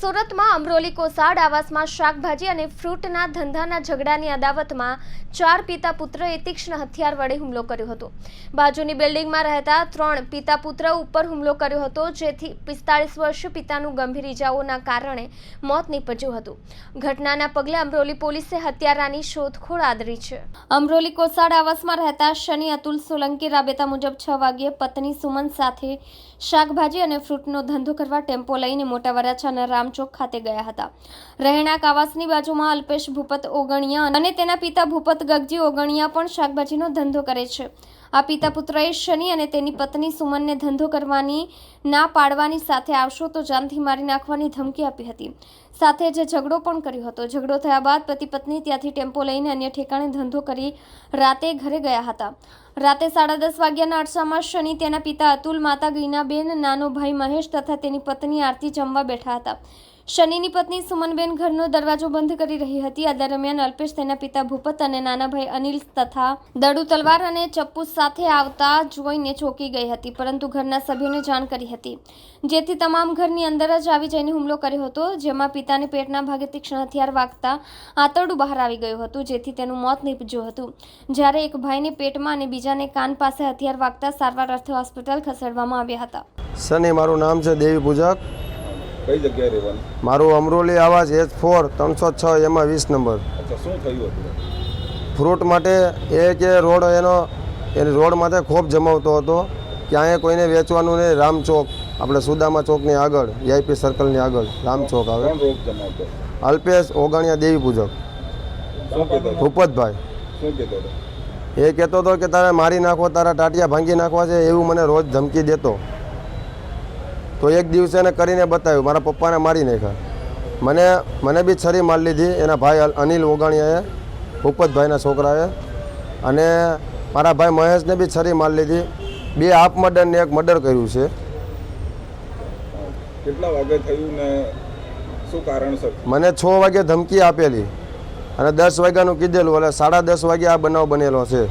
સુરતમાં અમરોલી કોસાડ આવાસમાં શાકભાજી અને ફ્રૂટના ધંધાના ઝઘડાની અદાવતમાં ચાર પિતા પુત્રએ તીક્ષ્ણ હથિયાર વડે હુમલો કર્યો હતો. બાજુની બિલ્ડિંગમાં રહેતા ત્રણ પિતા પુત્ર ઉપર હુમલો કર્યો હતો, જેથી પિસ્તાળીસ વર્ષ પિતાનું ગંભીર ઇજાઓના કારણે મોત નીપજ્યું હતું. ઘટનાના પગલે અમરોલી પોલીસે હત્યારાની શોધખોળ આદરી છે. અમરોલી કોસાડ આવાસમાં રહેતા શનિ અતુલ સોલંકી રાબેતા મુજબ છ વાગ્યે પત્ની સુમન સાથે શાકભાજી અને ફ્રૂટનો ધંધો કરવા ટેમ્પો લઈને મોટા વરાછાના રામચોક ખાતે ગયા હતા. રહેણાંક આવાસની બાજુમાં અલ્પેશ ભૂપત ઓગણિયા અને તેના પિતા ભૂપત ગગજી ઓગણિયા પણ શાકભાજીનો ધંધો કરે છે. આ પિતા પુત્રએ શનિ અને તેની પત્ની સુમનને ધંધો કરવાની ના પાડવાની સાથે આવશો તો જાનથી મારી નાખવાની ધમકી આપી હતી. સાથે જ ઝઘડો પણ કર્યો હતો. ઝઘડો થયા બાદ પતિ પત્ની ત્યાંથી ટેમ્પો લઈને અન્ય ઠેકાણે ધંધો કરી રાતે ઘરે ગયા હતા. રાતે સાડા દસ વાગ્યાના અરસામાં શનિ તેના પિતા અતુલ, માતા ગીનાબેન, નાનો ભાઈ મહેશ તથા તેની પત્ની આરતી જમવા બેઠા હતા. શનિની પત્ની સુમનબેન ઘરનો દરવાજો બંધ કરી રહી હતી. આ દરમિયાન અલ્પેશ તેના પિતા ભૂપત અને નાના ભાઈ અનિલ તથા દડુ તલવાર અને ચપ્પુ સાથે આવતા જોઈને ચોંકી ગઈ હતી, પરંતુ ઘરના સભ્યોને જાણ કરી હતી. જેથી તમામ ઘરની અંદર જ આવી જઈને હુમલો કર્યો હતો, જેમાં પિતાને પેટના ભાગે તીક્ષ્ણ હથિયાર વાગતા આંતરડું બહાર આવી ગયું હતું, જેથી તેનું મોત નીપજ્યું હતું. જ્યારે એક ભાઈને પેટમાં અને બીજાને કાન પાસે હથિયાર વાગતા સારવાર અર્થે હોસ્પિટલ ખસેડવામાં આવ્યા હતા. સને મારું નામ છે દેવી પૂજક. કઈ જગ્યાએ રહેવાનું? મારું અમરોલી આવાજ એચ ફોર ત્રણસો છ એમાં વીસ નંબર. અચ્છા શું થયું હતું? ફ્રૂટ માટે એ કે રોડ એનો એ રોડ માટે ખૂબ જમાવતો હતો. ક્યાંય કોઈને વેચવાનું નહીં રામ ચોક આપણે સુદામા ચોકની આગળ વીઆઈપી સર્કલની આગળ રામ ચોક આવે. અલ્પેશ ઓગણિયા દેવી પૂજક. ભૂપતભાઈ. એ કહેતો હતો કે તારે મારી નાખો તારા ટાટિયા ભાંગી નાખવા છે એવું મને રોજ ધમકી દેતો. તો એક દિવસે એને કરીને બતાવ્યું મારા પપ્પાને મારી નાખ્યા. મને મને બી છરી મારી લીધી. એના ભાઈ અનિલ ઓગાણીયાએ ભૂપતભાઈના છોકરાએ. અને મારા ભાઈ મહેશને બી છરી મારી લીધી. બે હાફ મર્ડર ને એક મર્ડર કર્યું છે. કેટલા વાગે થયું ને શું કારણસર? મને છ વાગે ધમકી આપેલી અને દસ વાગ્યાનું કીધેલું એટલે સાડા દસ વાગે આ બનાવ બનેલો છે.